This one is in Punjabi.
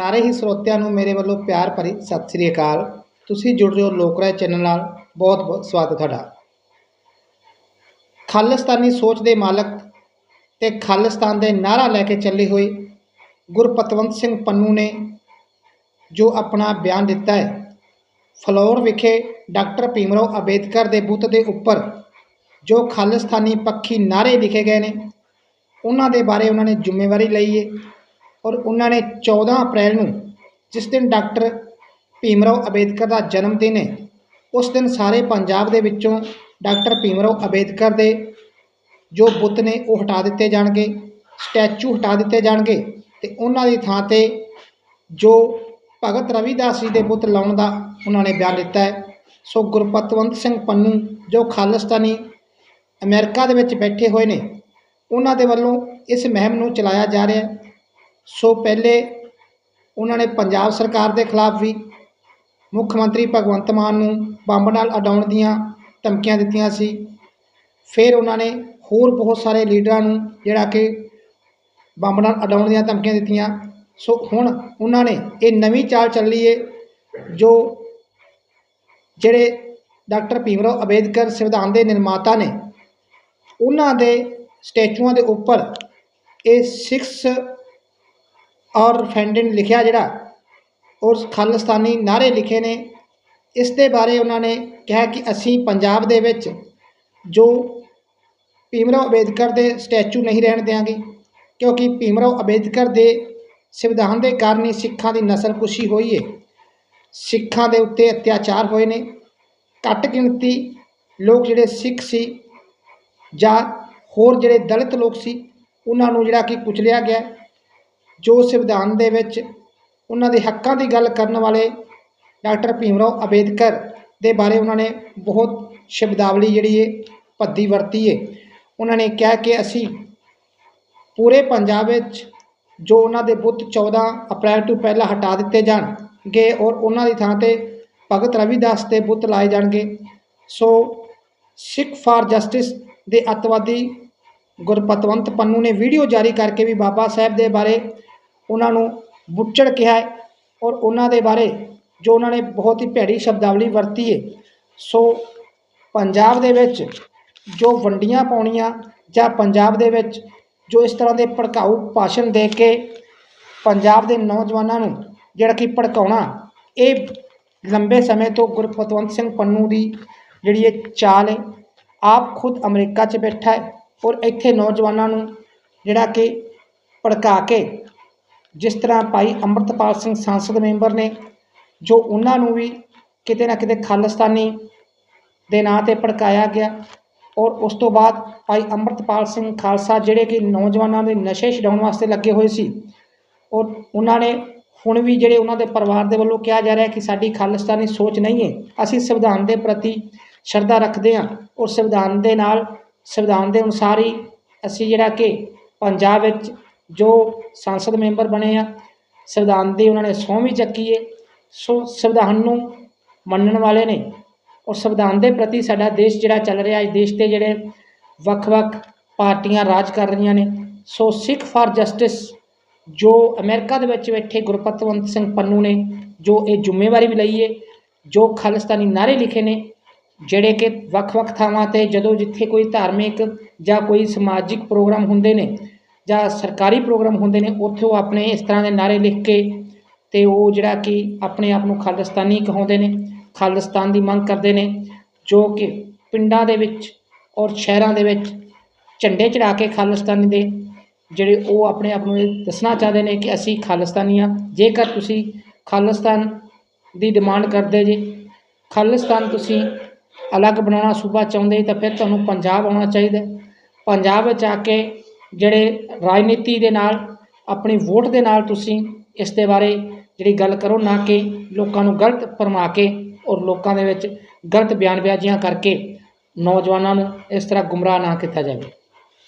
ਸਾਰੇ ਹੀ ਸਰੋਤਿਆਂ ਨੂੰ ਮੇਰੇ ਵੱਲੋਂ ਪਿਆਰ ਭਰੀ ਸਤਿ ਸ੍ਰੀ ਅਕਾਲ। ਤੁਸੀਂ ਜੁੜ ਰਹੇ ਹੋ ਲੋਕਰਾਏ ਚੈਨਲ ਨਾਲ। ਬਹੁਤ ਬਹੁਤ ਸਵਾਗਤ ਤੁਹਾਡਾ। ਖਾਲਿਸਤਾਨੀ ਸੋਚ ਦੇ ਮਾਲਕ ਤੇ ਖਾਲਿਸਤਾਨ ਦੇ ਨਾਰਾ ਲੈ ਕੇ ਚੱਲੇ ਹੋਏ ਗੁਰਪਤਵੰਤ ਸਿੰਘ ਪੰਨੂ ਨੇ ਜੋ ਆਪਣਾ ਬਿਆਨ ਦਿੱਤਾ ਹੈ, ਫਲੋਰ ਵਿਖੇ ਡਾਕਟਰ ਭੀਮਰਾਓ ਅੰਬੇਦਕਰ ਦੇ ਬੁੱਤ ਦੇ ਉੱਪਰ ਜੋ ਖਾਲਿਸਤਾਨੀ ਪੱਖੀ ਨਾਰੇ ਲਿਖੇ ਗਏ ਨੇ, ਉਹਨਾਂ ਦੇ ਬਾਰੇ ਉਹਨਾਂ ਨੇ ਜ਼ਿੰਮੇਵਾਰੀ ਲਈ ਹੈ। ਔਰ ਉਹਨਾਂ ਨੇ 14 ਅਪ੍ਰੈਲ ਨੂੰ ਜਿਸ ਦਿਨ ਡਾਕਟਰ ਭੀਮਰਾਓ ਅੰਬੇਦਕਰ ਦਾ ਜਨਮ ਦਿਨ ਹੈ, ਉਸ ਦਿਨ ਸਾਰੇ ਪੰਜਾਬ ਦੇ ਵਿੱਚੋਂ ਡਾਕਟਰ ਭੀਮਰਾਓ ਅੰਬੇਦਕਰ ਦੇ ਜੋ ਬੁੱਤ ਨੇ ਉਹ ਹਟਾ ਦਿੱਤੇ ਜਾਣਗੇ, ਸਟੈਚੂ ਹਟਾ ਦਿੱਤੇ ਜਾਣਗੇ ਤੇ ਉਹਨਾਂ ਦੀ ਥਾਂ ਤੇ ਜੋ ਭਗਤ ਰਵਿਦਾਸ ਜੀ ਦੇ ਬੁੱਤ ਲਾਉਣ ਦਾ ਉਹਨਾਂ ਨੇ ਬਿਆਨ ਦਿੱਤਾ ਹੈ, ਸੋ ਗੁਰਪਤਵੰਤ ਸਿੰਘ ਪੰਨੂ ਜੋ ਖਾਲਿਸਤਾਨੀ ਅਮਰੀਕਾ ਦੇ ਵਿੱਚ ਬੈਠੇ ਹੋਏ ਨੇ, ਉਹਨਾਂ ਦੇ ਵੱਲੋਂ ਇਸ ਮਹਿਮ ਨੂੰ ਚਲਾਇਆ ਜਾ ਰਿਹਾ ਹੈ। ਸੋ ਪਹਿਲੇ ਉਹਨਾਂ ਨੇ ਪੰਜਾਬ ਸਰਕਾਰ ਦੇ ਖਿਲਾਫ ਵੀ ਮੁੱਖ ਮੰਤਰੀ ਭਗਵੰਤ ਮਾਨ ਨੂੰ ਬੰਬ ਨਾਲ ਅਡਾਉਣ ਦੀਆਂ ਧਮਕੀਆਂ ਦਿੱਤੀਆਂ ਸੀ। ਫਿਰ ਉਹਨਾਂ ਨੇ ਹੋਰ ਬਹੁਤ ਸਾਰੇ ਲੀਡਰਾਂ ਨੂੰ ਜਿਹੜਾ ਕਿ ਬੰਬ ਨਾਲ ਅਡਾਉਣ ਦੀਆਂ ਧਮਕੀਆਂ ਦਿੱਤੀਆਂ। ਸੋ ਹੁਣ ਉਹਨਾਂ ਨੇ ਇਹ ਨਵੀਂ ਚਾਲ ਚੱਲੀ ਏ ਜੋ ਜਿਹੜੇ ਡਾਕਟਰ ਭੀਮਰਾਓ ਅੰਬੇਦਕਰ ਸੰਵਿਧਾਨ ਦੇ ਨਿਰਮਾਤਾ ਨੇ, ਉਹਨਾਂ ਦੇ ਸਟੈਚੂਆਂ ਦੇ ਉੱਪਰ ਇਹ ਸਿਕਸ ਔਰ ਫੈਂਡਨ ਲਿਖਿਆ ਜਿਹੜਾ, ਔਰ ਖਾਲਿਸਤਾਨੀ ਨਾਰੇ ਲਿਖੇ ਨੇ, ਇਸ ਦੇ ਬਾਰੇ ਉਹਨਾਂ ਨੇ ਕਿਹਾ ਕਿ ਅਸੀਂ ਪੰਜਾਬ ਦੇ ਵਿੱਚ ਜੋ ਭੀਮਰਾਓ ਅੰਬੇਦਕਰ ਦੇ ਸਟੈਚੂ ਨਹੀਂ ਰਹਿਣ ਦੇਵਾਂਗੇ ਕਿਉਂਕਿ ਭੀਮਰਾਓ ਅੰਬੇਦਕਰ ਦੇ ਸੰਵਿਧਾਨ ਦੇ ਕਾਰਨ ਹੀ ਸਿੱਖਾਂ ਦੀ ਨਸਲਕੁਸ਼ੀ ਹੋਈ ਹੈ ਸਿੱਖਾਂ ਦੇ ਉੱਤੇ ਅਤਿਆਚਾਰ ਹੋਏ ਨੇ। ਘੱਟ ਗਿਣਤੀ ਲੋਕ ਜਿਹੜੇ ਸਿੱਖ ਸੀ ਜਾਂ ਹੋਰ ਜਿਹੜੇ ਦਲਿਤ ਲੋਕ ਸੀ, ਉਹਨਾਂ ਨੂੰ ਜਿਹੜਾ ਕਿ ਕੁਚਲਿਆ ਗਿਆ। ਜੋ ਸੰਵਿਧਾਨ ਦੇ ਵਿੱਚ ਉਹਨਾਂ ਦੇ ਹੱਕਾਂ ਦੀ ਗੱਲ ਕਰਨ ਵਾਲੇ ਡਾਕਟਰ ਭੀਮਰਾਓ ਅੰਬੇਦਕਰ ਦੇ ਬਾਰੇ ਉਹਨਾਂ ਨੇ ਬਹੁਤ ਸ਼ਬਦਾਵਲੀ ਜਿਹੜੀ ਹੈ ਭੱਦੀ ਵਰਤੀ ਹੈ ਉਹਨਾਂ ਨੇ ਕਿਹਾ ਕਿ ਅਸੀਂ ਪੂਰੇ ਪੰਜਾਬ ਵਿੱਚ ਜੋ ਉਹਨਾਂ ਦੇ ਬੁੱਤ 14 ਅਪ੍ਰੈਲ ਤੋਂ ਪਹਿਲਾਂ ਹਟਾ ਦਿੱਤੇ ਜਾਣਗੇ ਔਰ ਉਹਨਾਂ ਦੀ ਥਾਂ ਤੇ ਭਗਤ ਰਵਿਦਾਸ ਦੇ ਬੁੱਤ ਲਾਏ ਜਾਣਗੇ, ਸੋ ਸਿੱਖ ਫਾਰ ਜਸਟਿਸ ਦੇ ਅੱਤਵਾਦੀ ਗੁਰਪਤਵੰਤ ਪੰਨੂ ਨੇ ਵੀਡੀਓ ਜਾਰੀ ਕਰਕੇ ਵੀ ਬਾਬਾ ਸਾਹਿਬ ਦੇ ਬਾਰੇ ਉਹਨਾਂ ਨੂੰ ਬੁੱਚੜ ਕਿਹਾ ਹੈ ਔਰ ਉਹਨਾਂ ਦੇ ਬਾਰੇ ਜੋ ਉਹਨਾਂ ਨੇ ਬਹੁਤ ਹੀ ਭੈੜੀ ਸ਼ਬਦਾਵਲੀ ਵਰਤੀ ਹੈ, ਸੋ ਪੰਜਾਬ ਦੇ ਵਿੱਚ ਜੋ ਵੰਡੀਆਂ ਪਾਉਣੀਆਂ ਜਾਂ ਪੰਜਾਬ ਦੇ ਵਿੱਚ ਜੋ ਇਸ ਤਰ੍ਹਾਂ ਦੇ ਭੜਕਾਊ ਭਾਸ਼ਣ ਦੇ ਕੇ ਪੰਜਾਬ ਦੇ ਨੌਜਵਾਨਾਂ ਨੂੰ ਜਿਹੜਾ ਕਿ ਭੜਕਾਉਣਾ, ਇਹ ਲੰਬੇ ਸਮੇਂ ਤੋਂ ਗੁਰਪਤਵੰਤ ਸਿੰਘ ਪੰਨੂ ਦੀ ਜਿਹੜੀ ਇਹ ਚਾਲ ਹੈ, ਆਪ ਖੁਦ ਅਮਰੀਕਾ 'ਚ ਬੈਠਾ ਹੈ ਔਰ ਇੱਥੇ ਨੌਜਵਾਨਾਂ ਨੂੰ ਜਿਹੜਾ ਕਿ ਭੜਕਾ ਕੇ ਜਿਸ ਤਰ੍ਹਾਂ ਭਾਈ ਅੰਮ੍ਰਿਤਪਾਲ ਸਿੰਘ ਸੰਸਦ ਮੈਂਬਰ ਨੇ, ਜੋ ਉਹਨਾਂ ਨੂੰ ਵੀ ਕਿਤੇ ਨਾ ਕਿਤੇ ਖਾਲਿਸਤਾਨੀ ਦੇ ਨਾਂ ਤੇ ਭੜਕਾਇਆ ਗਿਆ ਔਰ ਉਸ ਤੋਂ ਬਾਅਦ ਭਾਈ ਅੰਮ੍ਰਿਤਪਾਲ ਸਿੰਘ ਖਾਲਸਾ ਜਿਹੜੇ ਕਿ ਨੌਜਵਾਨਾਂ ਦੇ ਨਸ਼ੇ ਛਡਾਉਣ ਵਾਸਤੇ ਲੱਗੇ ਹੋਏ ਸੀ ਔਰ ਉਹਨਾਂ ਨੇ ਹੁਣ ਵੀ ਜਿਹੜੇ ਉਹਨਾਂ ਦੇ ਪਰਿਵਾਰ ਦੇ ਵੱਲੋਂ ਕਿਹਾ ਜਾ ਰਿਹਾ ਕਿ ਸਾਡੀ ਖਾਲਿਸਤਾਨੀ ਸੋਚ ਨਹੀਂ ਹੈ, ਅਸੀਂ ਸੰਵਿਧਾਨ ਦੇ ਪ੍ਰਤੀ ਸ਼ਰਧਾ ਰੱਖਦੇ ਹਾਂ ਔਰ ਸੰਵਿਧਾਨ ਦੇ ਨਾਲ, ਸੰਵਿਧਾਨ ਦੇ ਅਨੁਸਾਰ ਹੀ ਅਸੀਂ ਜਿਹੜਾ ਕਿ ਪੰਜਾਬ ਵਿੱਚ ਜੋ ਸੰਸਦ ਮੈਂਬਰ ਬਣੇ ਆ, ਸੰਵਿਧਾਨ ਦੀ ਉਹਨਾਂ ਨੇ ਸਹੁੰ ਵੀ ਚੱਕੀ ਹੈ ਸੋ ਸੰਵਿਧਾਨ ਨੂੰ ਮੰਨਣ ਵਾਲੇ ਨੇ ਔਰ ਸੰਵਿਧਾਨ ਦੇ ਪ੍ਰਤੀ ਸਾਡਾ ਦੇਸ਼ ਜਿਹੜਾ ਚੱਲ ਰਿਹਾ, ਇਸ ਦੇਸ਼ ਤੇ ਜਿਹੜੇ ਵੱਖ-ਵੱਖ ਪਾਰਟੀਆਂ ਰਾਜ ਕਰ ਰਹੀਆਂ ਨੇ, ਸੋ ਸਿੱਖ ਫਾਰ ਜਸਟਿਸ ਜੋ ਅਮਰੀਕਾ ਦੇ ਵਿੱਚ ਬੈਠੇ ਗੁਰਪਤਵੰਤ ਸਿੰਘ ਪੰਨੂ ਨੇ, ਜੋ ਇਹ ਜ਼ਿੰਮੇਵਾਰੀ ਵੀ ਲਈ ਹੈ ਜੋ ਖਾਲਿਸਤਾਨੀ ਨਾਰੇ ਲਿਖੇ ਨੇ, ਜਿਹੜੇ ਕਿ ਵੱਖ-ਵੱਖ ਥਾਵਾਂ ਤੇ ਜਦੋਂ ਜਿੱਥੇ ਕੋਈ ਧਾਰਮਿਕ ਜਾਂ ਕੋਈ ਸਮਾਜਿਕ ਪ੍ਰੋਗਰਾਮ ਹੁੰਦੇ ਨੇ ਜਾਂ ਸਰਕਾਰੀ ਪ੍ਰੋਗਰਾਮ ਹੁੰਦੇ ਨੇ, ਉੱਥੇ ਉਹ ਆਪਣੇ ਇਸ ਤਰ੍ਹਾਂ ਦੇ ਨਾਅਰੇ ਲਿਖ ਕੇ ਅਤੇ ਉਹ ਜਿਹੜਾ ਕਿ ਆਪਣੇ ਆਪ ਨੂੰ ਖਾਲਿਸਤਾਨੀ ਕਹਾਉਂਦੇ ਨੇ, ਖਾਲਿਸਤਾਨ ਦੀ ਮੰਗ ਕਰਦੇ ਨੇ, ਜੋ ਕਿ ਪਿੰਡਾਂ ਦੇ ਵਿੱਚ ਔਰ ਸ਼ਹਿਰਾਂ ਦੇ ਵਿੱਚ ਝੰਡੇ ਚੜਾ ਕੇ ਖਾਲਿਸਤਾਨੀ ਦੇ ਜਿਹੜੇ ਉਹ ਆਪਣੇ ਆਪ ਨੂੰ ਇਹ ਦੱਸਣਾ ਚਾਹਦੇ ਨੇ ਕਿ ਅਸੀਂ ਖਾਲਿਸਤਾਨੀ ਹਾਂ, ਜੇਕਰ ਤੁਸੀਂ ਖਾਲਿਸਤਾਨ ਦੀ ਡਿਮਾਂਡ ਕਰਦੇ ਜੇ, ਖਾਲਿਸਤਾਨ ਤੁਸੀਂ ਅਲੱਗ ਬਣਾਉਣਾ ਸੂਬਾ ਚਾਹੁੰਦੇ ਤਾਂ ਫਿਰ ਤੁਹਾਨੂੰ ਪੰਜਾਬ ਆਉਣਾ ਚਾਹੀਦਾ ਪੰਜਾਬ ਵਿੱਚ ਆ ਕੇ ਜਿਹੜੇ ਰਾਜਨੀਤੀ ਦੇ ਨਾਲ, ਆਪਣੀ ਵੋਟ ਦੇ ਨਾਲ ਤੁਸੀਂ ਇਸ ਦੇ ਬਾਰੇ ਜਿਹੜੀ ਗੱਲ ਕਰੋ, ਨਾ ਕਿ ਲੋਕਾਂ ਨੂੰ ਗਲਤ ਫਰਮਾ ਕੇ ਔਰ ਲੋਕਾਂ ਦੇ ਵਿੱਚ ਗਲਤ ਬਿਆਨਬਾਜ਼ੀਆਂ ਕਰਕੇ ਨੌਜਵਾਨਾਂ ਨੂੰ ਇਸ ਤਰ੍ਹਾਂ ਗੁੰਮਰਾਹ ਨਾ ਕੀਤਾ ਜਾਵੇ।